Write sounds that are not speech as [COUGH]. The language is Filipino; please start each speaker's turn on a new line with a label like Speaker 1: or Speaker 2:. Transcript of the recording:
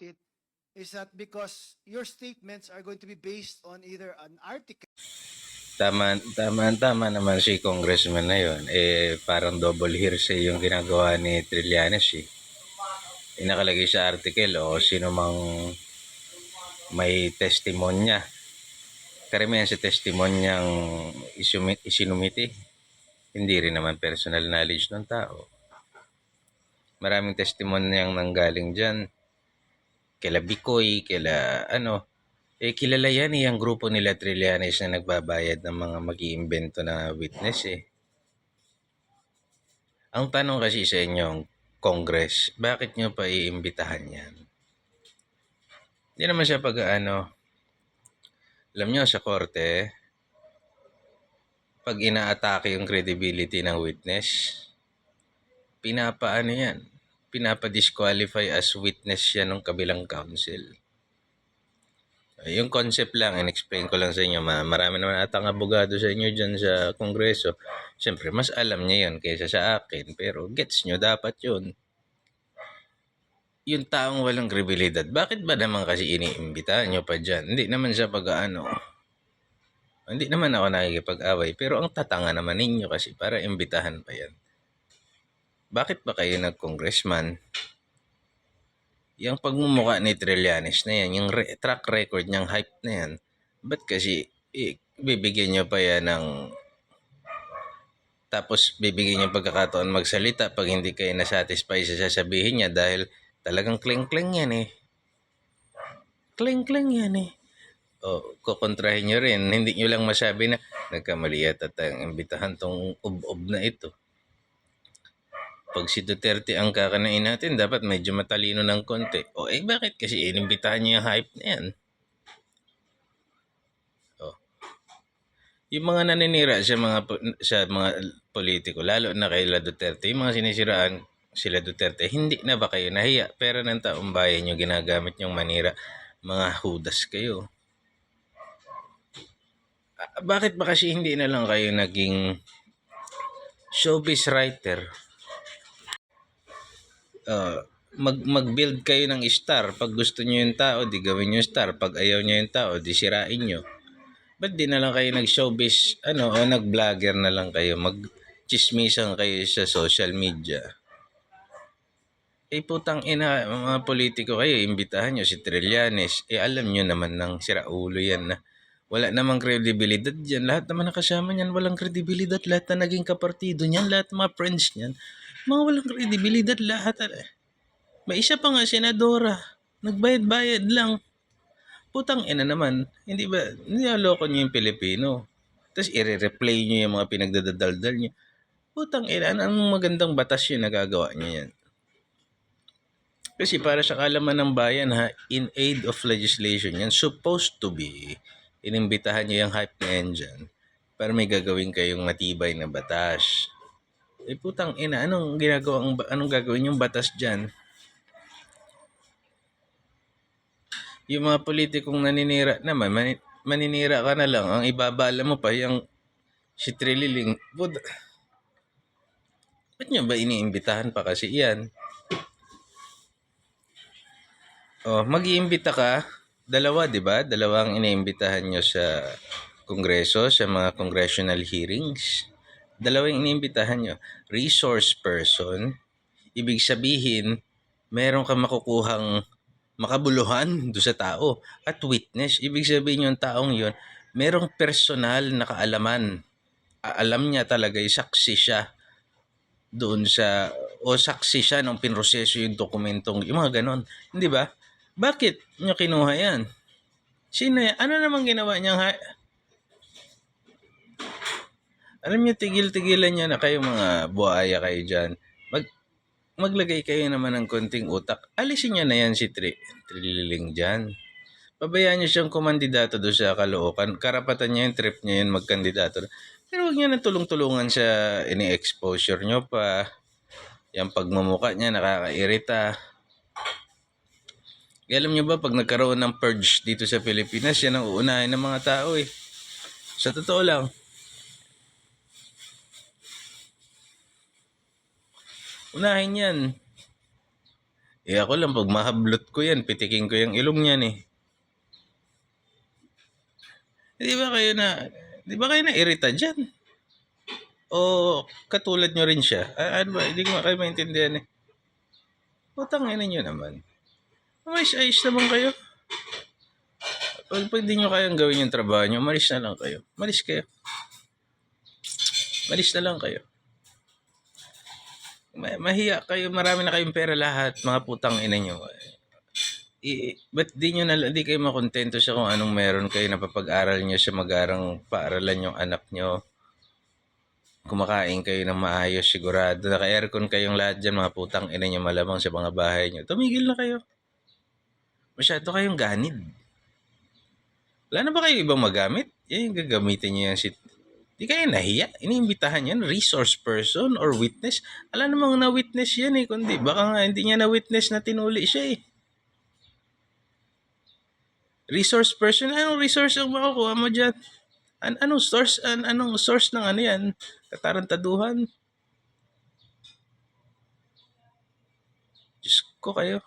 Speaker 1: it is that because your statements are going to be based on either an article
Speaker 2: Tama, tama, tama naman si congressman na yun. Eh, parang double hearsay yung ginagawa ni Trillanes eh. Inakalagay sa article o sino mang may testimonya. Karamihan sa testimonyang isumi- isinumiti. Hindi rin naman personal knowledge ng tao. Maraming testimonyang nanggaling dyan. Kila Bikoy, kila ano, eh, kilala yan eh, ang grupo nila Trillanes na nagbabayad ng mga mag iimbento na witness eh. Ang tanong kasi sa inyong Congress, bakit nyo pa iimbitahan yan? Hindi naman siya pag ano, alam nyo sa korte, pag inaatake yung credibility ng witness, pinapaano yan? Pinapa-disqualify as witness siya ng kabilang counsel. Yung concept lang, in-explain ko lang sa inyo. Ma marami naman atang abogado sa inyo dyan sa kongreso. Siyempre, mas alam niya yun kaysa sa akin. Pero gets nyo, dapat yun. Yung taong walang kredibilidad, bakit ba naman kasi iniimbitahan nyo pa dyan? Hindi naman siya pag-ano. Hindi naman ako nakikipag-away. Pero ang tatanga naman ninyo kasi para imbitahan pa yan. Bakit ba kayo nag-congressman? yung pagmumukha ni Trillanes na yan, yung re- track record niyang hype na yan, ba't kasi eh, bibigyan niyo pa yan ng tapos bibigyan niyo pagkakataon magsalita pag hindi kayo nasatisfy sa sasabihin niya dahil talagang kling-kling yan eh. Kling-kling yan eh. O, kukontrahin niyo rin. Hindi niyo lang masabi na nagkamali at ang imbitahan tong ub-ub na ito pag si Duterte ang kakanain natin, dapat medyo matalino ng konti. O eh, bakit kasi inimbitahan niya yung hype na yan? O. Yung mga naninira sa mga sa mga politiko, lalo na kay La Duterte, yung mga sinisiraan sila Duterte, hindi na ba kayo nahiya? Pero ng taong bayan nyo ginagamit yung manira, mga hudas kayo. Ah, Bakit ba kasi hindi na lang kayo naging showbiz writer? Uh, mag mag-build kayo ng star. Pag gusto niyo yung tao, di gawin niyo star. Pag ayaw niyo yung tao, di sirain niyo. Ba't di na lang kayo nag-showbiz, ano, o nag-vlogger na lang kayo, mag-chismisan kayo sa social media. Eh putang ina, mga politiko kayo, imbitahan nyo si Trillanes. Eh alam nyo naman ng siraulo yan na wala namang kredibilidad dyan. Lahat naman nakasama niyan, walang kredibilidad. Lahat na naging kapartido niyan, lahat mga friends niyan, mga walang kredibilidad lahat. May isa pa nga, senadora. Nagbayad-bayad lang. Putang ina naman. Hindi ba, hindi aloko niyo yung Pilipino. Tapos i-replay niyo yung mga pinagdadaldal niyo. Putang ina, anong magandang batas yun nagagawa niyo yan? Kasi para sa kalaman ng bayan ha, in aid of legislation yan, supposed to be, inimbitahan niyo yung hype na yan dyan para may gagawin kayong matibay na batas. Eh putang ina, anong ginagawa anong gagawin yung batas diyan? Yung mga politikong naninira naman, mani- maninira ka na lang. Ang ibabala mo pa yung si Trililing. Bud, ba't niya ba iniimbitahan pa kasi yan? Oh, mag-iimbita ka. Dalawa, di ba? Dalawang iniimbitahan nyo sa kongreso, sa mga congressional hearings dalawang iniimbitahan nyo. Resource person, ibig sabihin, meron ka makukuhang makabuluhan [LAUGHS] do sa tao. At witness, ibig sabihin yung taong yon merong personal na kaalaman. Alam niya talaga, saksi siya doon sa, o saksi siya nung pinroseso yung dokumentong, yung mga ganon. Hindi ba? Bakit nyo kinuha yan? Sino yan? Ano namang ginawa niyang alam niyo, tigil-tigilan niyo na kayo mga buhaya kayo dyan. Mag, maglagay kayo naman ng konting utak. Alisin niyo na yan si Tri, Trililing dyan. Pabayaan niyo siyang kumandidato doon sa Caloocan. Karapatan niya yung trip niya yun magkandidato. Pero huwag niyo na tulong-tulungan sa ini-exposure niyo pa. Yung pagmumuka niya nakakairita. Kaya alam niyo ba, pag nagkaroon ng purge dito sa Pilipinas, yan ang uunahin ng mga tao eh. Sa totoo lang, Unahin yan. Eh ako lang, pag mahablot ko yan, pitikin ko yung ilong niyan eh. Di ba kayo na, di ba kayo na irita dyan? O katulad nyo rin siya? A- ano ba, hindi ko kayo maintindihan eh. Putang ina nyo naman. Umayos-ayos naman kayo. Pag, pag di nyo kayang gawin yung trabaho nyo, malis na lang kayo. Malis kayo. Malis na lang kayo. Ma- mahiya kayo, marami na kayong pera lahat, mga putang ina nyo. I, ba't di nyo na, di kayo makontento siya kung anong meron kayo na papag-aral nyo siya mag-arang paaralan yung anak nyo. Kumakain kayo ng maayos sigurado. Naka-aircon kayong lahat dyan, mga putang ina nyo malamang sa mga bahay nyo. Tumigil na kayo. Masyado kayong ganid. Wala na ba kayo ibang magamit? Yan yung gagamitin nyo yung sit. Di kayo nahiya. Iniimbitahan yan, resource person or witness. Ala namang na-witness yan eh. Kundi baka nga hindi niya na-witness na tinuli siya eh. Resource person? Anong resource ang makukuha mo dyan? An anong source? An anong source ng ano yan? Katarantaduhan? Diyos ko kayo.